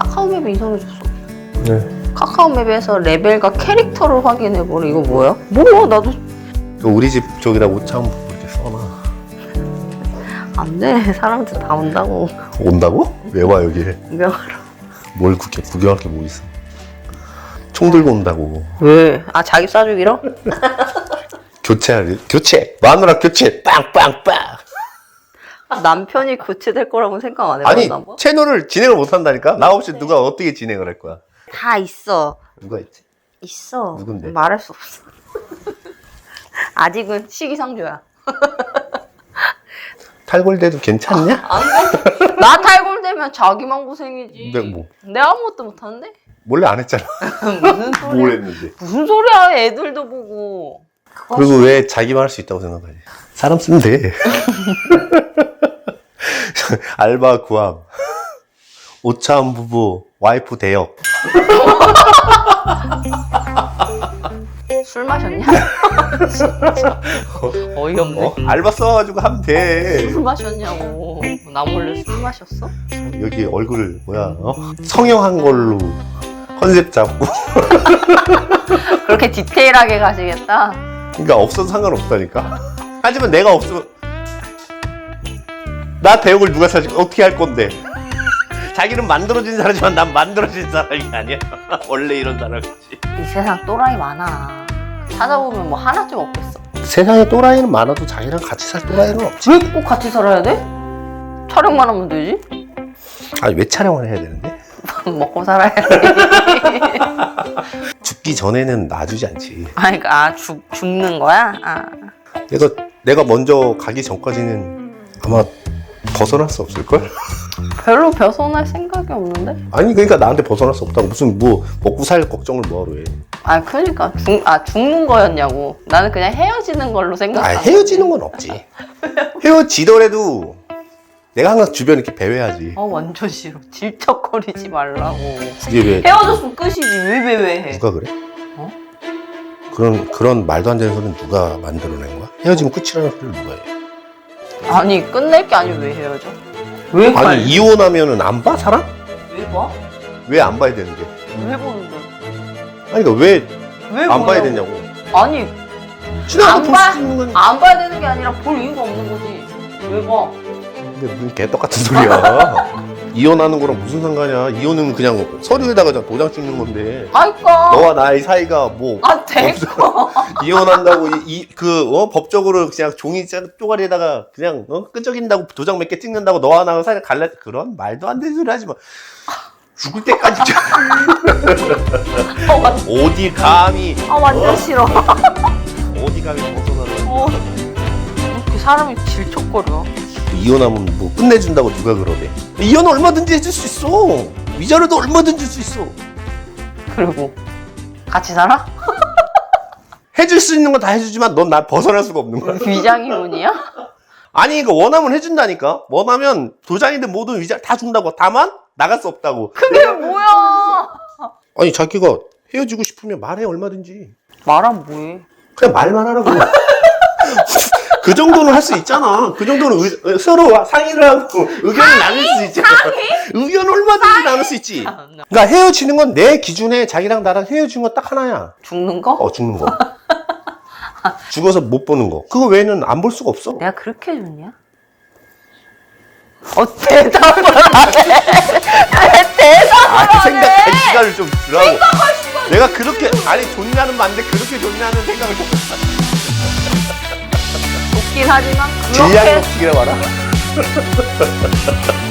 카카오맵이 이상해졌어. 네. 카카오맵에서 레벨과 캐릭터를 확인해보래. 이거 뭐야? 뭐야? 나도 그 우리 집 저기다 오참 이렇게 써놔. 안 돼. 사람들 다 온다고. 온다고? 왜 와 여기에? 구경하러. 뭘 구경, 구경할 게 뭐 있어? 총 들고 온다고. 왜? 아, 자기 싸주기로? 교체, 교체! 마누라 교체! 빵빵빵! 남편이 교체될 거라고 생각 안 아니, 해봤나 봐? 채널을 진행을 못 한다니까? 나 없이 누가 어떻게 진행을 할 거야? 다 있어. 누가 있지? 있어. 누군데? 말할 수 없어. 아직은 시기상조야. 탈골돼도 괜찮냐? 안 돼. 나 탈골되면 자기만 고생이지. 근데 뭐, 내가 아무것도 못하는데? 몰래 안 했잖아. 무슨 소리야? 뭘 했는데. 무슨 소리야? 애들도 보고. 그리고 왜 자기만 할 수 있다고 생각하지? 사람 쓰면 돼. 알바 구함. 오차원 부부, 와이프 대역. 술 마셨냐? 진짜. 어이없네. 어? 알바 써가지고 하면 돼. 술 마셨냐고. 나 몰래 술 마셨어? 여기 얼굴, 뭐야, 어? 성형한 걸로 컨셉 잡고. 그렇게 디테일하게 가시겠다? 그러니까 없어도 상관없다니까. 하지만 내가 없으면 나 대역을 누가 사줄 어떻게 할 건데? 자기는 만들어진 사람이지만 난 만들어진 사람이 아니야. 원래 이런 사람이지. 이 세상 또라이 많아. 찾아보면 뭐 하나쯤 없겠어. 세상에 또라이는 많아도 자기랑 같이 살 또라이는 없지. 왜 꼭 같이 살아야 돼? 촬영만 하면 되지? 아니 왜 촬영을 해야 되는데? 먹고 살아야 돼. 죽기 전에는 놔주지 않지. 아니, 그러니까 아, 죽, 죽는 거야? 아. 내가 내가 먼저 가기 전까지는 아마 벗어날 수 없을 걸? 별로 벗어날 생각이 없는데? 아니 그러니까 나한테 벗어날 수 없다고 무슨 뭐 먹고 살 걱정을 뭐하러 해? 아, 그러니까 죽, 아, 죽는 거였냐고. 나는 그냥 헤어지는 걸로 아 생각하고. 헤어지는 건 없지. 헤어지더라도 내가 항상 주변 이렇게 배회하지. 어, 완전 싫어. 질척거리지 말라고. 이게 왜 헤어졌으면 끝이지. 왜, 왜, 왜 해? 누가 그래? 어? 그런 그런 말도 안 되는 소리는 누가 만들어낸 거야? 헤어지면 끝이라는 소리를 누가 해? 아니, 끝낼 게 아니고 왜 헤어져? 왜 아니 갈- 이혼하면은 안 봐 사람? 왜 봐? 왜 안 봐야 되는데? 왜 보는데? 아니 그러니까 왜왜안 봐야 보냐고. 되냐고? 아니, 지나가도 안볼 봐? 수 있는 건 안 봐야 되는 게 아니라 볼 이유가 없는 거지. 왜 봐? 근데 무슨 개떡 같은 소리야? 이혼하는 거랑 무슨 상관이야? 이혼은 그냥 서류에다가 그냥 도장 찍는 건데 아이까. 너와 나의 사이가 뭐 아, 됐고. 이혼한다고 이 그 어, 법적으로 그냥 종이 쪼- 쪼가리에다가 그냥 어, 끈적인다고 도장 몇 개 찍는다고 너와 나의 사이가 갈라 그런 말도 안 되는 소리 하지 마. 죽을 때까지 어, 완- 어디 감히 아, 완전 싫어. 어디 감히 벗어나는 어. 이렇게 사람이 질척거려. 이혼하면 뭐 끝내준다고 누가 그러대? 이혼 얼마든지 해줄 수 있어. 위자료도 얼마든지 줄 수 있어. 그리고 같이 살아? 해줄 수 있는 건 다 해주지만 넌 나 벗어날 수가 없는 거야. 위장이혼이야? 아니 이거 원하면 해준다니까. 원하면 도장이든 뭐든 위자 다 준다고. 다만 나갈 수 없다고. 그게 뭐야? 아니 자기가 헤어지고 싶으면 말해 얼마든지. 말하면 뭐해? 그냥 말만 하라고 그 정도는 할 수 있잖아. 그 정도는 의- 서로 상의를 하고 의견을 나눌 수 있잖아. 의견 얼마든지 나눌 수 있지. 그러니까 헤어지는 건 내 기준에 자기랑 나랑 헤어진 건 딱 하나야. 죽는 거? 어 죽는 거. 죽어서 못 보는 거. 그거 외에는 안 볼 수가 없어. 내가 그렇게 좋냐? 어, 대답을 안 해. 왜 대답을 아안 생각할 해? 시간을 좀 주라고. 내가 그렇게 아니 좋냐는 맞는데 그렇게 좋냐는 생각을 좀 좋긴 하지만 그렇게 없기를 바라